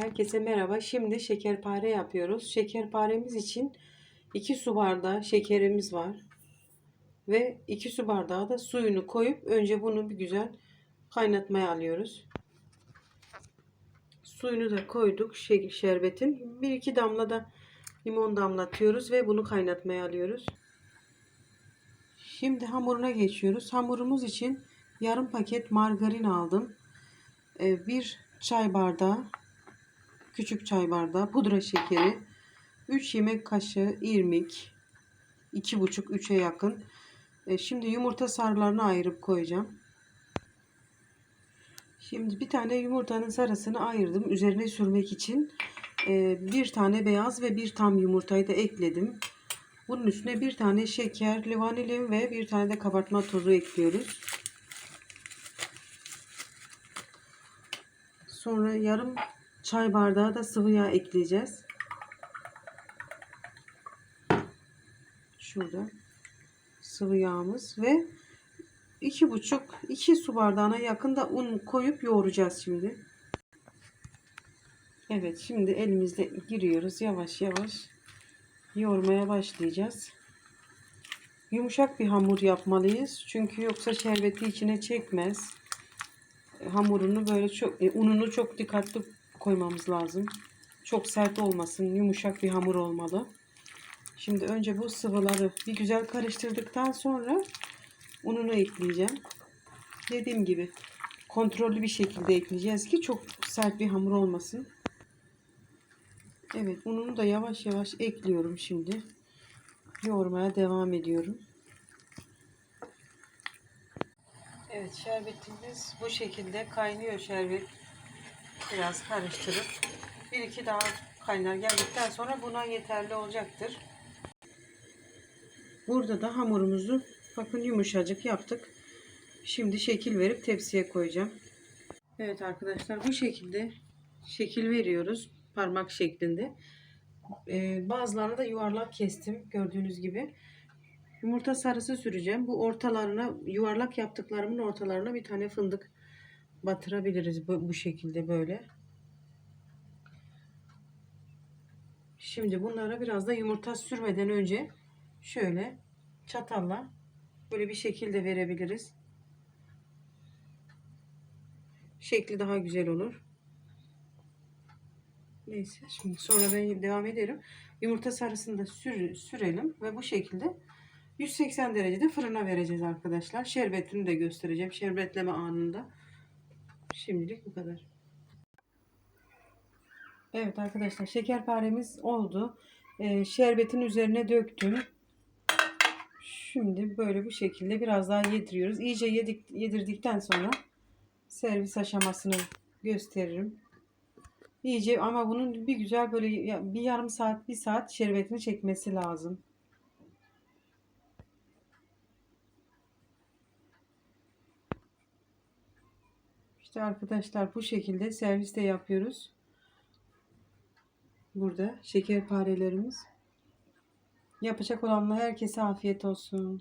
Herkese merhaba. Şimdi şekerpare yapıyoruz. Şekerparemiz için 2 su bardağı şekerimiz var. Ve 2 su bardağı da suyunu koyup önce bunu bir güzel kaynatmaya alıyoruz. Suyunu da koyduk şe- şerbetin. 1-2 damla da limon damlatıyoruz ve bunu kaynatmaya alıyoruz. Şimdi hamuruna geçiyoruz. Hamurumuz için yarım paket margarin aldım. Ee, Bir çay bardağı küçük çay bardağı pudra şekeri, 3 yemek kaşığı irmik, 2,5-3'e yakın. E, Şimdi yumurta sarılarını ayırıp koyacağım. Şimdi bir tane yumurtanın sarısını ayırdım üzerine sürmek için. E, Bir tane beyaz ve bir tam yumurtayı da ekledim. Bunun üstüne bir tane şeker, vanilin ve bir tane de kabartma tozu ekliyoruz. Sonra yarım çay bardağı da sıvı yağ ekleyeceğiz. Şurada sıvı yağımız ve iki buçuk iki su bardağına yakın da un koyup yoğuracağız şimdi. Evet şimdi elimizle giriyoruz yavaş yavaş yoğurmaya başlayacağız. Yumuşak bir hamur yapmalıyız çünkü yoksa şerbeti içine çekmez hamurunu böyle çok e, ununu çok dikkatli koymamız lazım. Çok sert olmasın, yumuşak bir hamur olmalı. Şimdi önce bu sıvıları bir güzel karıştırdıktan sonra ununu ekleyeceğim. Dediğim gibi kontrollü bir şekilde ekleyeceğiz ki çok sert bir hamur olmasın. Evet, ununu da yavaş yavaş ekliyorum şimdi. Yoğurmaya devam ediyorum. Evet şerbetimiz bu şekilde kaynıyor şerbet. Biraz karıştırıp bir iki daha kaynar geldikten sonra buna yeterli olacaktır. Burada da hamurumuzu bakın yumuşacık yaptık. Şimdi şekil verip tepsiye koyacağım. Evet arkadaşlar bu şekilde şekil veriyoruz parmak şeklinde. Ee, bazılarını da yuvarlak kestim gördüğünüz gibi. Yumurta sarısı süreceğim. Bu ortalarına yuvarlak yaptıklarımın ortalarına bir tane fındık batırabiliriz bu, bu şekilde böyle. Şimdi bunlara biraz da yumurta sürmeden önce şöyle çatalla böyle bir şekilde verebiliriz. Şekli daha güzel olur. Neyse şimdi sonra ben devam ederim. Yumurta sarısını da sür, sürelim ve bu şekilde 180 derecede fırına vereceğiz arkadaşlar. Şerbetini de göstereceğim. Şerbetleme anında. Şimdilik bu kadar. Evet arkadaşlar şekerparemiz oldu. Ee, şerbetin üzerine döktüm. Şimdi böyle bu şekilde biraz daha yediriyoruz. İyice yedik, yedirdikten sonra servis aşamasını gösteririm. İyice ama bunun bir güzel böyle bir yarım saat bir saat şerbetini çekmesi lazım. İşte arkadaşlar bu şekilde serviste yapıyoruz. Burada şekerparelerimiz. Yapacak olanlar herkese afiyet olsun.